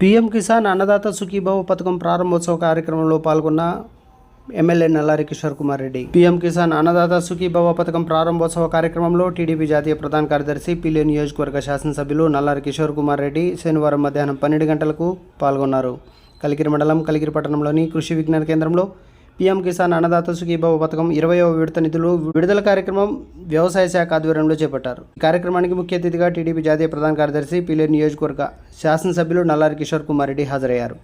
PM Kisan Annadata Sukhibhava పథకం ప్రారంభోత్సవ కార్యక్రమంలో పాల్గొన్న ఎమ్మెల్యే నల్లారి కిషోర్ కుమార్ రెడ్డి. పీఎం కిసాన్ అన్నదాత సుఖీభావ పథకం ప్రారంభోత్సవ కార్యక్రమంలో టీడీపీ జాతీయ ప్రధాన కార్యదర్శి పిల్లి నియోజకవర్గ శాసనసభ్యులు నల్లారి కిషోర్ కుమార్ రెడ్డి శనివారం మధ్యాహ్నం పన్నెండు గంటలకు పాల్గొన్నారు. కలికిరి మండలం కలికిరి పట్టణంలోని కృషి విజ్ఞాన కేంద్రంలో పీఎం కిసాన్ అన్నదాత సుఖీభావ పథకం ఇరవయవ విడత నిధులు విడుదల కార్యక్రమం వ్యవసాయ శాఖ ఆధ్వర్యంలో చేపట్టారు. ఈ కార్యక్రమానికి ముఖ్య అతిథిగా టీడీపీ జాతీయ ప్రధాన కార్యదర్శి పిలేరు నియోజకవర్గ శాసనసభ్యులు నల్లారి కిషోర్ కుమార్ రెడ్డి హాజరయ్యారు.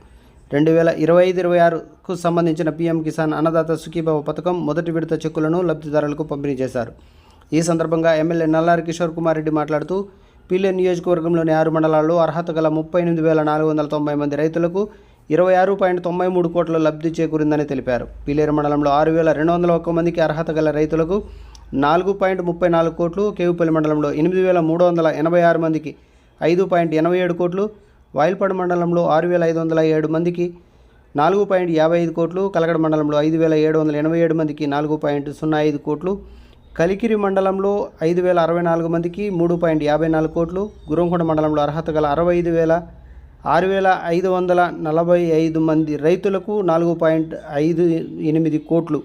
రెండు వేల ఇరవై ఐదు ఇరవై ఆరుకు సంబంధించిన పీఎం కిసాన్ అన్నదాత సుఖీభావ పథకం మొదటి విడత చెక్కులను లబ్ధిదారులకు పంపిణీ చేశారు. ఈ సందర్భంగా ఎమ్మెల్యే నల్లారి కిషోర్ కుమార్ రెడ్డి మాట్లాడుతూ పీలే నియోజకవర్గంలోని ఆరు మండలాల్లో అర్హత గల ముప్పై ఎనిమిది వేల నాలుగు వందల తొంభై మంది రైతులకు ఇరవై ఆరు పాయింట్ తొంభై మూడు కోట్ల లబ్ధి చేకూరిందని తెలిపారు. పీలేరు మండలంలో ఆరు వేల రెండు వందల ఒక్క మందికి అర్హత గల రైతులకు నాలుగు పాయింట్ ముప్పై నాలుగు కోట్లు కేవుపల్లి మండలంలో ఎనిమిది వేల మూడు వందల ఎనభై ఆరు మందికి ఐదు పాయింట్ ఎనభై ఏడు కోట్లు వాయిల్పాడు మండలంలో ఆరు వేల ఐదు వందల ఏడు మందికి నాలుగు పాయింట్ యాభై ఐదు కోట్లు కలగడ మండలంలో ఐదు వేల ఏడు వందల ఎనభై ఏడు మందికి నాలుగు పాయింట్ సున్నా ఐదు కోట్లు కలికిరి మండలంలో ఐదు వేల అరవై నాలుగు మందికి మూడు పాయింట్ యాభై నాలుగు కోట్లు గురంకొండ మండలంలో అర్హత గల అరవై ఐదు వేల ఆరు వేల ఐదు వందల నలభై ఐదు మంది రైతులకు నాలుగు పాయింట్ ఐదు ఎనిమిది కోట్లు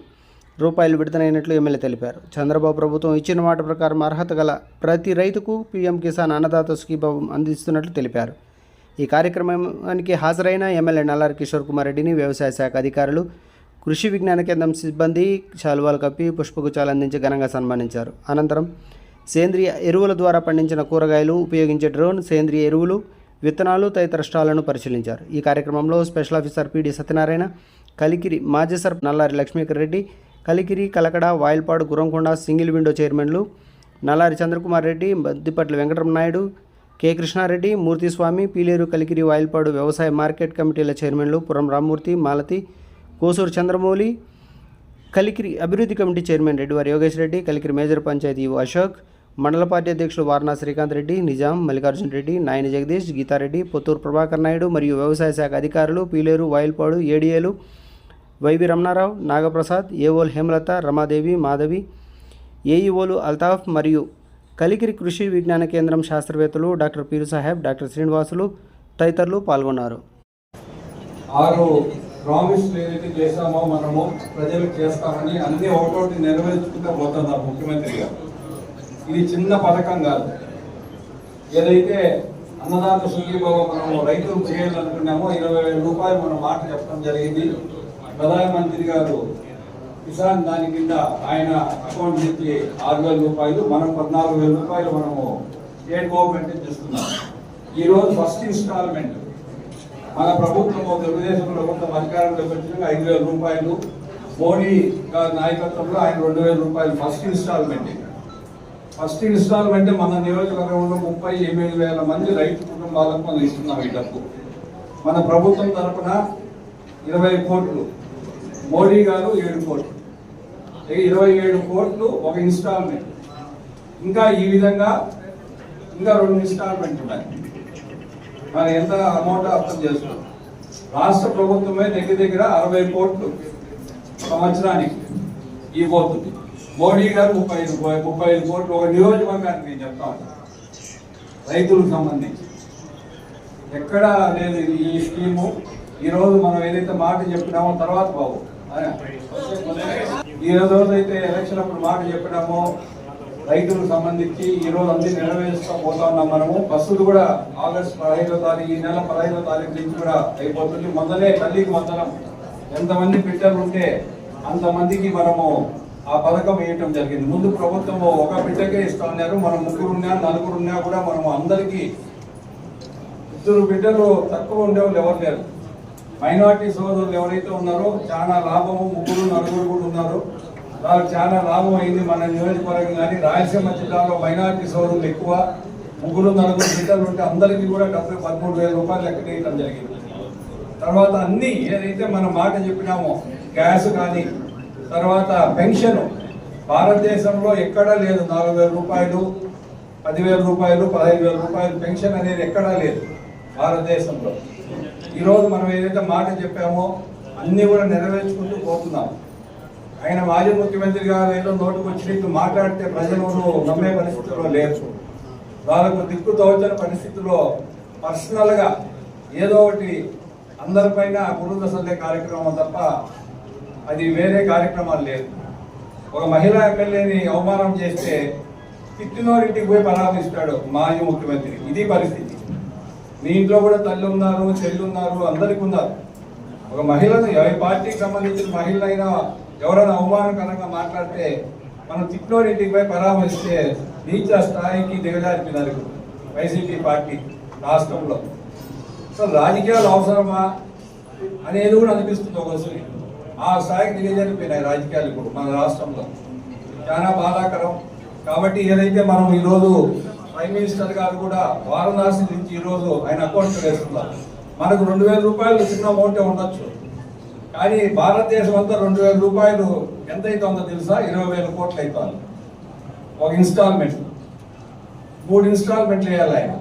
రూపాయలు విడుదలైనట్లు ఎమ్మెల్యే తెలిపారు. చంద్రబాబు ప్రభుత్వం ఇచ్చిన మాట ప్రకారం అర్హత గల ప్రతి రైతుకు పీఎం కిసాన్ అన్నదాత సుఖీభావం అందిస్తున్నట్లు తెలిపారు. ఈ కార్యక్రమానికి హాజరైన ఎమ్మెల్యే నల్లారి కిషోర్ కుమార్ రెడ్డిని వ్యవసాయ శాఖ అధికారులు కృషి విజ్ఞాన కేంద్రం సిబ్బంది శాలువాలు కప్పి పుష్పగుచ్చాలు అందించి ఘనంగా సన్మానించారు. అనంతరం సేంద్రియ ఎరువుల ద్వారా పండించిన కూరగాయలు ఉపయోగించే డ్రోన్ సేంద్రియ ఎరువులు విత్తనాలు తదితర స్టాళ్ళను పరిశీలించారు. ఈ కార్యక్రమంలో special officer PD Satyanarayana Kalikiri మాజీ sir Nallari Lakshmikar Reddy Kalikiri Kalakada Vayalpadu Gurramkonda single window చైర్మన్లు నల్లారి చంద్రకుమార్ రెడ్డి బద్దిపట్ల వెంకటరమనాయుడు కె కృష్ణారెడ్డి మూర్తిస్వామి పీలేరు కలికిరి వాయిల్పాడు వ్యవసాయ మార్కెట్ కమిటీల చైర్మన్లు పురం రామ్మూర్తి మాలతి కోసూరు చంద్రమౌళి కలికిరి అభివృద్ధి committee chairman Reddivari Yogesh Reddy Kalikiri major panchayat Ashok మండల పార్టీ అధ్యక్షులు వారణా శ్రీకాంత్ రెడ్డి నిజాం మల్లికార్జున రెడ్డి నాయన జగదీష్ గీతారెడ్డి పుత్తూరు ప్రభాకర్ నాయుడు మరియు వ్యవసాయ శాఖ అధికారులు పీలేరు వాయిల్పాడు ఏడీఏలు వైవి రమణారావు నాగప్రసాద్ ఏఓల్ హేమలత రమాదేవి మాధవి ఏఈఓలు అల్తాఫ్ మరియు కలికిరి కృషి విజ్ఞాన కేంద్రం శాస్త్రవేత్తలు డాక్టర్ పీరు సాహెబ్ డాక్టర్ శ్రీనివాసులు తదితరులు పాల్గొన్నారు. ఆరు ప్రామిస్ ఏదైతే చేశామో మనము ప్రజలకు చేస్తామని అన్ని ఒకటోటి నెరవేర్చుకుంటూ పోతున్నారు ముఖ్యమంత్రి గారు. ఇది చిన్న పథకం కాదు. ఏదైతే అన్నదాత సుఖీభావం మనం రైతులు చేయాలనుకున్నామో ఇరవై వేల రూపాయలు మనం మాట చెప్పడం జరిగింది. ప్రధానమంత్రి గారు కిసాన్ దాని కింద ఆయన అకౌంట్ చెప్పి ఆరు వేల రూపాయలు మనం పద్నాలుగు వేల రూపాయలు మనము స్టేట్ గవర్నమెంట్ చేస్తున్నాం ఈరోజు ఫస్ట్ ఇన్స్టాల్మెంట్. మన ప్రభుత్వం తెలుగుదేశం ప్రభుత్వం అధికారంలోకి వచ్చిన ఐదు వేల రూపాయలు. మోడీ గారి నాయకత్వంలో ఆయన రెండు వేల రూపాయలు ఫస్ట్ ఇన్స్టాల్మెంట్. ఫస్ట్ ఇన్స్టాల్మెంట్ మన నియోజకవర్గంలో ముప్పై ఎనిమిది వేల మంది రైతు కుటుంబాలకు మనం ఇస్తున్నాం ఈ డబ్బు. మన ప్రభుత్వం తరపున ఇరవై కోట్లు మోడీ గారు ఏడు కోట్లు. ఇరవై ఏడు కోట్లు ఒక ఇన్స్టాల్మెంట్. ఇంకా ఈ విధంగా ఇంకా రెండు ఇన్స్టాల్మెంట్ ఉన్నాయి. మనం ఎంత అమౌంట్ అర్థం చేస్తున్నాం రాష్ట్ర ప్రభుత్వమే దగ్గర దగ్గర అరవై కోట్లు సంవత్సరానికి ఇవ్వబోతుంది మోడీ గారు ముప్పై ఐదు ముప్పై ఐదు కోట్లు ఒక నియోజకవర్గానికి నేను చెప్తా ఉన్నాను రైతులకు సంబంధించి. ఎక్కడ లేదు ఈ స్కీము. ఈ రోజు మనం ఏదైతే మాట చెప్పినామో తర్వాత బాబు. ఈ రోజు అయితే ఎలక్షన్ అప్పుడు మాట చెప్పినామో రైతులకు సంబంధించి ఈ రోజు అన్ని నెరవేరుస్తూ పోతా ఉన్నాం మనము. బస్సులు కూడా ఆగస్ట్ పదహైదో తారీఖు ఈ నెల పదహైదో తారీఖు నుంచి కూడా అయిపోతుంది. మొదలే తల్లికి మొదలం ఎంతమంది బిడ్డలు ఉంటే అంతమందికి మనము ఆ పథకం వేయటం జరిగింది. ముందు ప్రభుత్వం ఒక బిడ్డకే ఇస్తా ఉన్నారు మనం ముగ్గురు ఉన్నా నలుగురు ఉన్నా కూడా మనం అందరికీ ఇద్దరు బిడ్డలు తక్కువ ఉండేవాళ్ళు ఎవరు లేరు. మైనార్టీ సోదరులు ఎవరైతే ఉన్నారో చాలా లాభము ముగ్గురు నలుగురు కూడా ఉన్నారు. వాళ్ళకి చాలా లాభం అయింది మన నియోజకవర్గం కానీ రాయలసీమ జిల్లాలో మైనార్టీ సోదరులు ఎక్కువ ముగ్గురు నలుగురు బిడ్డలు ఉంటే అందరికీ కూడా డెబ్బై పదమూడు వేల రూపాయలు లెక్క వేయడం జరిగింది. తర్వాత అన్ని ఏదైతే మనం మాట చెప్పినామో గ్యాస్ కానీ తర్వాత పెన్షన్. భారతదేశంలో ఎక్కడా లేదు. నాలుగు వేల రూపాయలు పదివేల రూపాయలు పదహైదు వేల రూపాయలు పెన్షన్ అనేది ఎక్కడా లేదు భారతదేశంలో. ఈరోజు మనం ఏదైతే మాట చెప్పామో అన్నీ కూడా నెరవేర్చుకుంటూ పోతున్నాం. ఆయన మాజీ ముఖ్యమంత్రి గారు ఏదో నోటుకు వచ్చినట్టు మాట్లాడితే ప్రజలు నమ్మే పరిస్థితిలో లేరు. వాళ్ళకు దిక్కు తోచని పరిస్థితిలో పర్సనల్గా ఏదో ఒకటి అందరిపైన బురద కార్యక్రమం తప్ప అది వేరే కార్యక్రమాలు లేదు ఒక మహిళా ఎమ్మెల్యేని అవమానం చేస్తే తిట్టినోరింటికి పోయి పరామర్శిస్తాడు మాజీ ముఖ్యమంత్రి. ఇది పరిస్థితి. మీ ఇంట్లో కూడా తల్లి ఉన్నారు చెల్లి ఉన్నారు అందరికి ఉన్నారు. ఒక మహిళను ఏ పార్టీకి సంబంధించిన మహిళనైనా ఎవరైనా అవమానకరంగా మాట్లాడితే మనం తిట్టినోరింటికి పోయి పరామర్శిస్తే నీచ స్థాయికి దిగజారిపోయినారు వైసీపీ పార్టీ రాష్ట్రంలో. సో రాజకీయాలు అవసరమా అనేది కూడా అనిపిస్తుంది ఒకసారి ఆ స్థాయికి దిగజారిపోయినాయి రాజకీయాలు ఇప్పుడు మన రాష్ట్రంలో. చాలా బాధాకరం. కాబట్టి ఏదైతే మనం ఈరోజు ప్రైమ్ మినిస్టర్ గారు కూడా వారణాసి నుంచి ఈరోజు ఆయన అకౌంట్ వేస్తున్నారు. మనకు రెండు వేల రూపాయలు చిన్న అమౌంటే ఉండొచ్చు. కానీ భారతదేశం అంతా రెండు వేల రూపాయలు ఎంత అవుతుందో తెలుసా? ఇరవై వేల కోట్లు అవుతుంది ఒక ఇన్స్టాల్మెంట్ మూడు ఇన్స్టాల్మెంట్లు వేయాలి ఆయన.